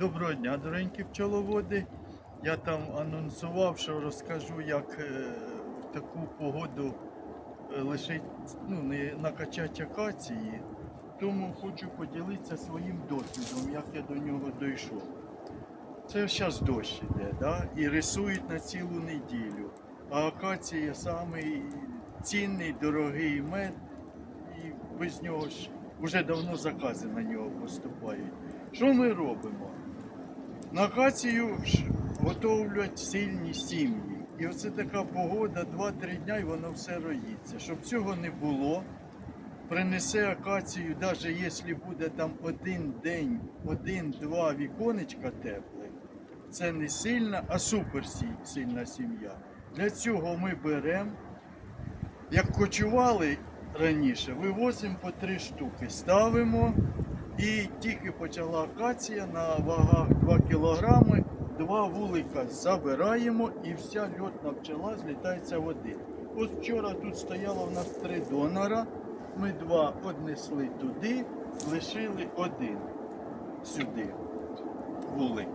Доброго дня, доренькі пчеловоди. Я там анонсував, що розкажу, як е, в таку погоду е, лишить, ну, не накачати акації. Тому хочу поділитися своїм досвідом, як я до нього дійшов. Це зараз дощ іде, да? і рисують на цілу неділю. А акація самий цінний, дорогий мед, і без нього ж вже давно закази на нього поступають. Що ми робимо? На акацію готовлять сильні сім'ї. І оце така погода, 2-3 дня і воно все роїться. Щоб цього не було, принесе акацію, навіть якщо буде там один день, один-два віконечка теплих, це не сильна, а супер сильна сім'я. Для цього ми беремо, як кочували раніше, вивозимо по три штуки, ставимо і тільки почала акація на вагах 2 кілограми, два вулика забираємо і вся льотна пчела злітається в один. Ось вчора тут стояло в нас три донора. Ми два однесли туди, лишили один сюди вулик.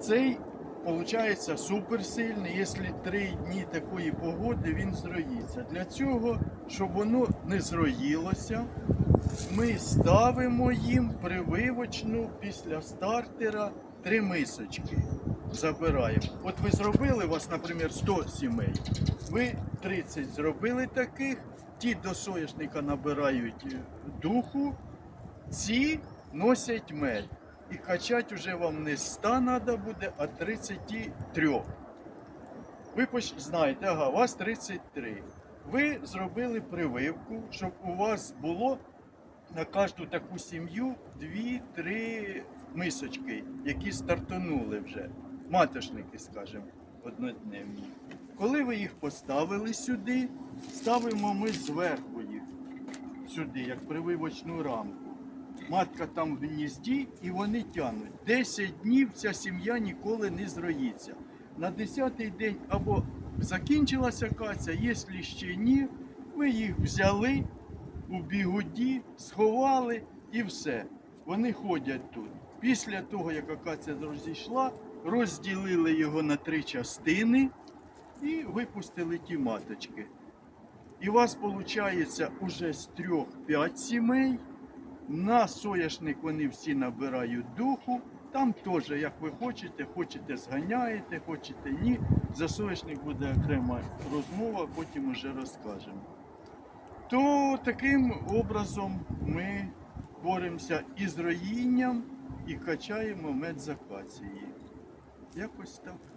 Цей виходить суперсильний. Якщо три дні такої погоди, він зроїться. Для цього, щоб воно не зроїлося, ми ставимо їм прививочну після стартера три мисочки. Забираємо. От ви зробили у вас, наприклад, 100 сімей. Ви 30 зробили таких, ті до соняшника набирають е, духу, ці носять мед. І качати вже вам не 100 треба буде, а 33. Ви знаєте, ага, у вас 33. Ви зробили прививку, щоб у вас було на кожну таку сім'ю 2-3 мисочки, які стартанули вже. Матошники, скажімо, однодневні. Коли ви їх поставили сюди, ставимо ми зверху їх сюди, як прививочну рамку. Матка там в гнізді і вони тянуть. 10 днів ця сім'я ніколи не зроїться. На 10-й день або закінчилася каця, якщо ще ні, ви їх взяли у бігуді, сховали і все. Вони ходять тут. Після того, як акація розійшла, розділили його на три частини і випустили ті маточки. І у вас виходить уже з трьох-п'ять сімей. На соняшник вони всі набирають духу. Там теж, як ви хочете, хочете зганяєте, хочете ні. За соняшник буде окрема розмова, потім уже розкажемо. То таким образом ми боремося і з роїнням, і качаємо мед. Якось так.